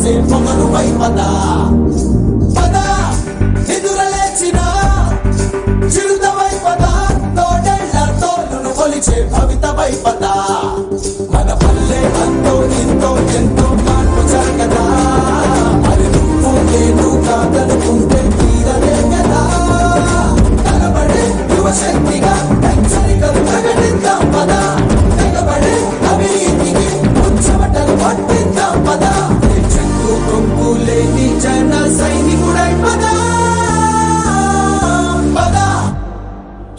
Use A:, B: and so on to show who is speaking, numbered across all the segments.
A: Kasi kung ano kay pata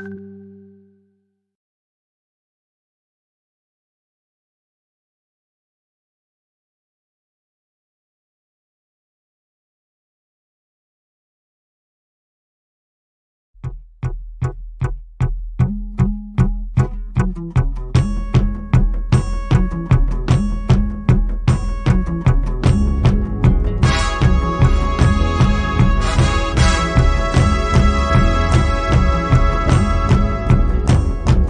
A: thank you.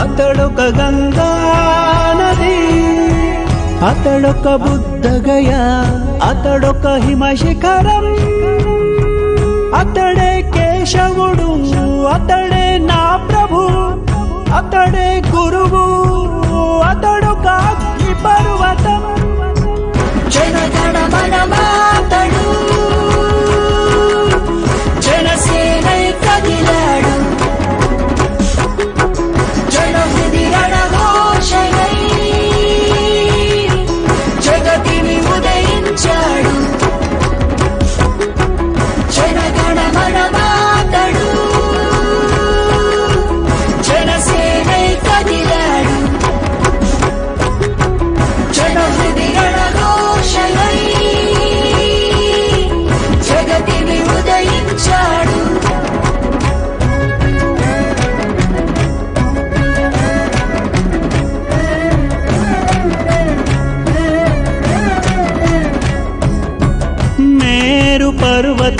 B: అతడొక Ganga నది అతడొక బుద్ధగయ అతడొక హిమశిఖరం. అతడే కేశవుడు అతడే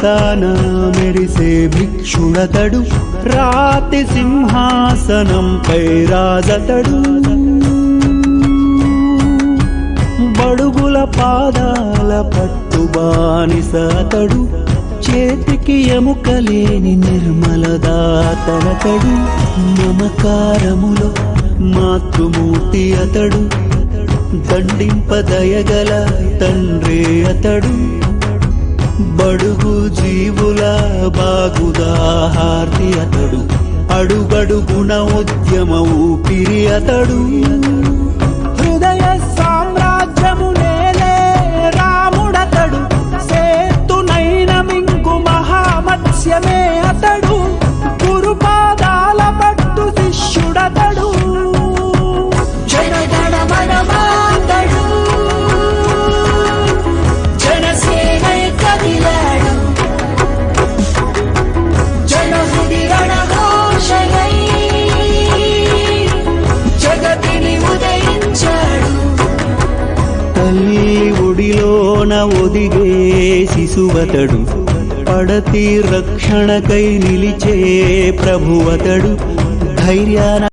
B: పర్వతాన మెరిసే భిక్షుడతడు. రాతి సింహాసనంపై రాజతడు. బడుగుల పాదాల పట్టు బానిసతడు. చేతికి ఎముకలేని నిర్మలదాతనతడు మమకారములో మాతృమూర్తి అతడు. దండింపదయగల తండ్రి అతడు. బడుగు జీవుల బాగుదాహార్తి అతడు. అడుగడుగుణ ఉద్యమ ఊపిరి అతడు. ఒదిగే శిశువతడు. పడతి రక్షణకై నిలిచే ప్రభువతడు. ధైర్యాన